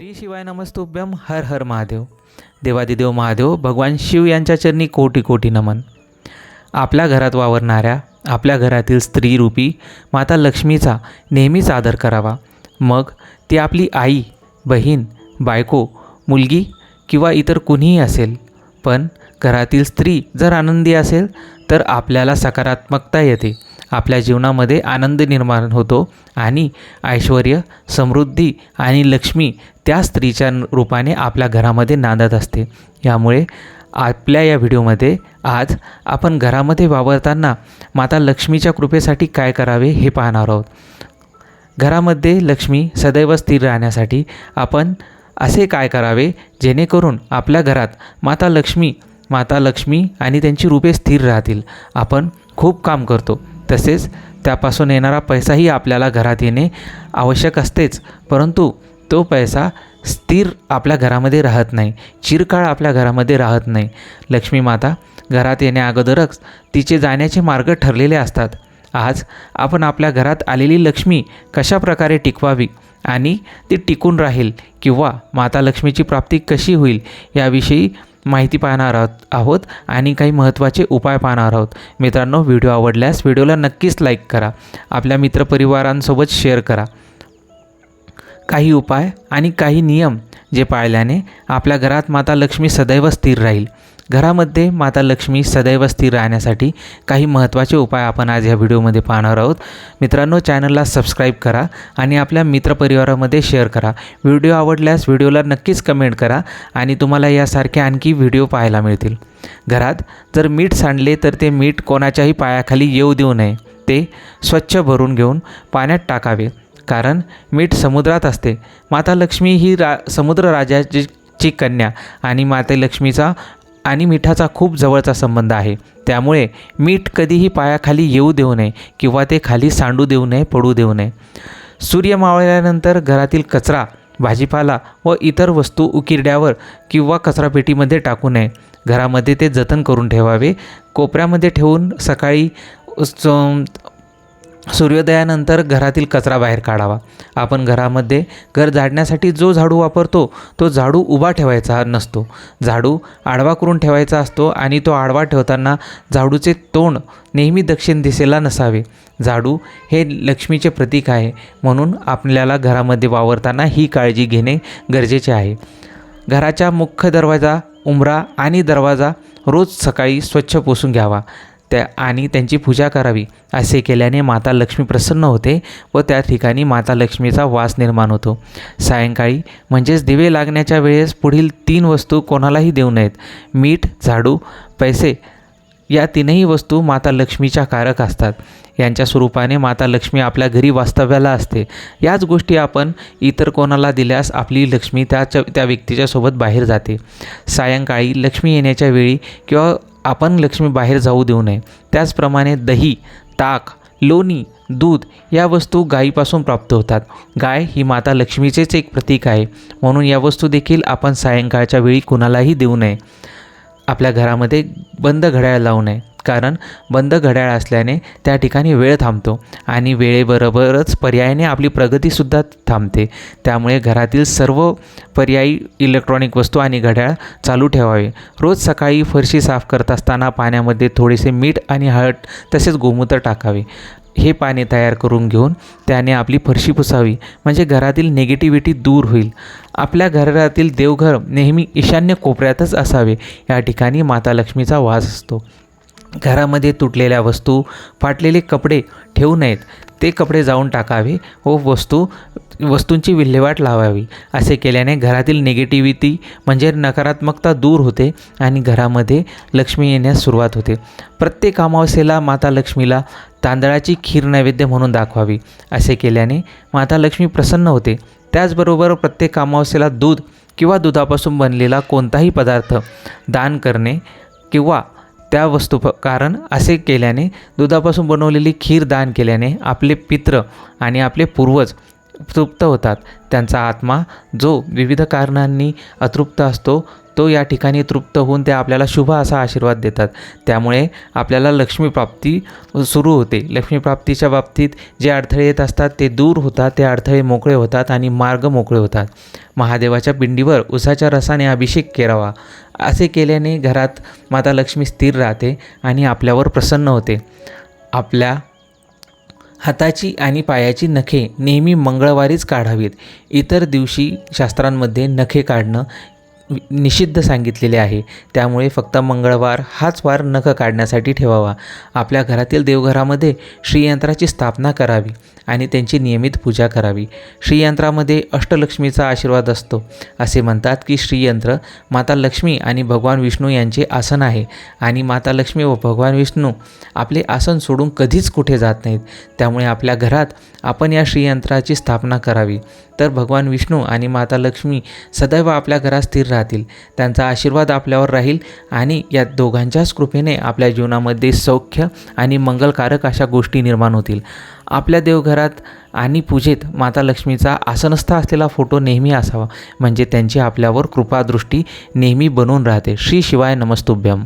श्री शिवाय नमस्तुभ्यम हर हर महादेव. देवादिदेव महादेव भगवान शिव यांच्या चरणी कोटी कोटी नमन. आपल्या घरात वावरणाऱ्या आपल्या घरातील स्त्रीरूपी माता लक्ष्मीचा नेहमीच आदर करावा. मग ती आपली आई बहीण बायको मुलगी किंवा इतर कुणीही असेल पण घरातील स्त्री जर आनंदी असेल तर आपल्याला सकारात्मकता येते. आपल्या जीवनामध्ये आनंद निर्माण होतो आणि ऐश्वर समृद्धी आणि लक्ष्मी त्या स्त्रीच्या रूपाने आपल्या घरामध्ये नांदत असते. यामुळे आपल्या या व्हिडिओमध्ये आज आपण घरामध्ये वावरताना माता लक्ष्मीच्या कृपेसाठी काय करावे हे पाहणार आहोत. घरामध्ये लक्ष्मी सदैव स्थिर राहण्यासाठी आपण असे काय करावे जेणेकरून आपल्या घरात माता लक्ष्मी माता लक्ष्मी आणि त्यांची रूपे स्थिर राहतील. आपण खूप काम करतो. तसेच त्यापासून येणारा पैसाही आपल्याला घरात येणे आवश्यक असतेच. परंतु तो पैसा स्थिर आपल्या घरामध्ये राहत नाही. चिरकाळ आपल्या घरामध्ये राहत नाही. लक्ष्मी माता घरात येण्याअगोदरच तिचे जाण्याचे मार्ग ठरलेले असतात. आज आपण आपल्या घरात आलेली लक्ष्मी कशा प्रकारे टिकवावी आणि ती टिकून राहील किंवा माता लक्ष्मीची प्राप्ती कशी होईल याविषयी माहिती पाहणार आहोत आहोत आणि काही महत्त्वाचे उपाय पाहणार आहोत. मित्रांनो व्हिडिओ आवडल्यास व्हिडिओला नक्कीच लाईक करा. आपल्या मित्रपरिवारांसोबत शेअर करा. काही उपाय आणि काही नियम जे पाळल्याने आपल्या घरात माता लक्ष्मी सदैव स्थिर राहील. घरामध्ये माता लक्ष्मी सदैव स्थिर राहण्यासाठी काही महत्त्वाचे उपाय आपण आज या व्हिडिओमध्ये पाहणार आहोत. मित्रांनो चॅनलला सबस्क्राईब करा आणि आपल्या मित्रपरिवारामध्ये शेअर करा. व्हिडिओ आवडल्यास व्हिडिओला नक्कीच कमेंट करा आणि तुम्हाला यासारखे आणखी व्हिडिओ पाहायला मिळतील. घरात जर मीठ सांडले तर ते मीठ कोणाच्याही पायाखाली येऊ देऊ नये. ते स्वच्छ भरून घेऊन पाण्यात टाकावे. कारण मीठ समुद्रात असते. माता लक्ष्मी ही रा समुद्र राजाची ची कन्या आणि माते लक्ष्मीचा आणि मिठाचा खूप जवळचा संबंध आहे. त्यामुळे मीठ कधीही पायाखाली येऊ देऊ नये किंवा ते खाली सांडू देऊ नये पडू देऊ नये. सूर्य मावळल्यानंतर घरातील कचरा भाजीपाला व इतर वस्तू उकिरड्यावर किंवा कचरापेटीमध्ये टाकू नये. घरामध्ये ते जतन करून ठेवावे. कोपऱ्यामध्ये ठेवून सकाळी सूर्योदयानंतर घरातील कचरा बाहेर काढावा. आपण घरामध्ये घर झाडण्यासाठी जो झाडू वापरतो तो झाडू उभा ठेवायचा नसतो. झाडू आडवा करून ठेवायचा असतो आणि तो आडवा ठेवताना झाडूचे तोंड नेहमी दक्षिण दिशेला नसावे. झाडू हे लक्ष्मीचे प्रतीक आहे म्हणून आपल्याला घरामध्ये वावरताना ही काळजी घेणे गरजेचे आहे. घराच्या मुख्य दरवाजा उंबरा आणि दरवाजा रोज सकाळी स्वच्छ पुसून घ्यावा. त्या आणि त्यांची पूजा करावी असे केल्याने माता लक्ष्मी प्रसन्न होते व त्या ठिकाणी माता लक्ष्मीचा वास निर्माण होतो. सायंकाळी म्हणजेच दिवे लागण्याच्या वेळेस पुढील तीन वस्तू कोणालाही देऊ नयेत. मीठ झाडू पैसे या तीनही वस्तू माता लक्ष्मीच्या कारक असतात. यांच्या स्वरूपाने माता लक्ष्मी आपल्या घरी वास्तव्याला असते. याच गोष्टी आपण इतर कोणाला दिल्यास आपली लक्ष्मी त्याच्या त्या व्यक्तीच्या सोबत बाहेर जाते. सायंकाळी लक्ष्मी येण्याच्या वेळी किंवा आपण लक्ष्मी बाहेर जाऊ देऊ नये. त्याचप्रमाणे दही ताक लोणी दूध या वस्तू गायीपासून प्राप्त होतात. गाय ही माता लक्ष्मीचेच एक प्रतीक आहे. म्हणून या वस्तू देखील आपण सायंकाळच्या वेळी कुणालाही देऊ नये. आपल्या घरामध्ये बंद घड्याळ लावू नये. कारण बंद घड्याळ असल्याने त्या ठिकाणी वेळ थांबतो आणि वेळेबरोबरच पर्यायाने आपली प्रगतीसुद्धा थांबते. त्यामुळे घरातील सर्व पर्यायी इलेक्ट्रॉनिक वस्तू आणि घड्याळ चालू ठेवावे. रोज सकाळी फरशी साफ करत असताना पाण्यामध्ये थोडेसे मीठ आणि हळद तसेच गोमूत्र टाकावे. हे पाणी तयार करून घेऊन त्याने आपली फरशी पुसावी. म्हणजे घरातील निगेटिव्हिटी दूर होईल. आपल्या घरातील देवघर नेहमी ईशान्य कोपऱ्यातच असावे. या ठिकाणी माता लक्ष्मीचा वास असतो. घरामध्ये तुटलेल्या वस्तू फाटलेले कपडे ठेवू नयेत. ते कपडे जाऊन टाकावे व वस्तू वस्तूंची विल्हेवाट लावावी. असे केल्याने घरातील निगेटिव्हिटी म्हणजे नकारात्मकता दूर होते आणि घरामध्ये लक्ष्मी येण्यास सुरुवात होते. प्रत्येक अमावस्येला माता लक्ष्मीला तांदळाची खीर नैवेद्य म्हणून दाखवावी. असे केल्याने माता लक्ष्मी प्रसन्न होते. त्याचबरोबर प्रत्येक अमावस्येला दूध किंवा दुधापासून बनलेला कोणताही पदार्थ दान करणे किंवा त्या वस्तू कारण असे केल्याने दुधापासून बनवलेली खीर दान केल्याने आपले पित्र आणि आपले पूर्वज तृप्त होतात. त्यांचा आत्मा जो विविध कारणांनी अतृप्त असतो तो या ठिकाणी तृप्त होऊन ते आपल्याला शुभ असा आशीर्वाद देतात. त्यामुळे आपल्याला लक्ष्मीप्राप्ती सुरू होते. लक्ष्मीप्राप्तीच्या बाबतीत जे अडथळे येत असतात ते दूर होतात ते अडथळे मोकळे होतात आणि मार्ग मोकळे होतात. महादेवाच्या पिंडीवर उसाच्या रसाने अभिषेक करावा. असे केल्याने घरात माता लक्ष्मी स्थिर राहते आणि आपल्यावर प्रसन्न होते. आपल्या हाताची आणि पायाची नखे नेहमी मंगळवारीच काढावीत. इतर दिवशी शास्त्रांमध्ये नखे काढणं निषिद्ध सांगितलेले आहे. त्यामुळे फक्त मंगळवार हाच वार नख काढण्यासाठी ठेवावा. आपल्या घरातील देवघरामध्ये श्रीयंत्राची स्थापना करावी आणि त्यांची नियमित पूजा करावी. श्रीयंत्रामध्ये अष्टलक्ष्मीचा आशीर्वाद असतो. असे म्हणतात की श्रीयंत्र माता लक्ष्मी आणि भगवान विष्णू यांचे आसन आहे आणि माता लक्ष्मी व भगवान विष्णू आपले आसन सोडून कधीच कुठे जात नाहीत. त्यामुळे आपल्या घरात आपण या श्रीयंत्राची स्थापना करावी. तर भगवान विष्णू आणि माता लक्ष्मी सदैव आपल्या घरात स्थिर राहतील त्यांचा आशीर्वाद आपल्यावर राहील आणि या दोघांच्याच कृपेने आपल्या जीवनामध्ये सौख्य आणि मंगलकारक अशा गोष्टी निर्माण होतील. आपल्या देवघरात आणि पूजेत माता लक्ष्मीचा आसनस्थ असलेला फोटो नेहमी असावा. म्हणजे त्यांची आपल्यावर कृपादृष्टी नेहमी बनून राहते. श्री शिवाय नमस्तुभ्यम.